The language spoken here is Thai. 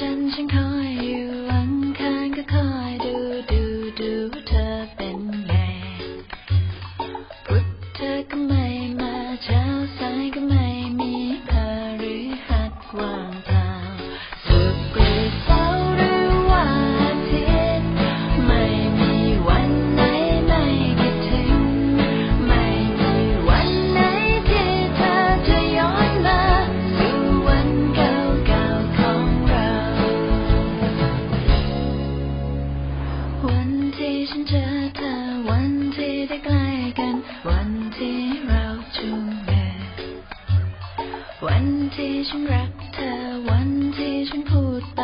จันทร์ฉันคอยอยู่อังคานก็คอยดูดูดูเธอเป็นไงพุธเธอก็ไม่ วันที่ฉันเจอเธอ วันที่ได้ใกล้กัน วันที่เราจูงมือวันที่ฉันรักเธอ วันที่ฉันพูดไป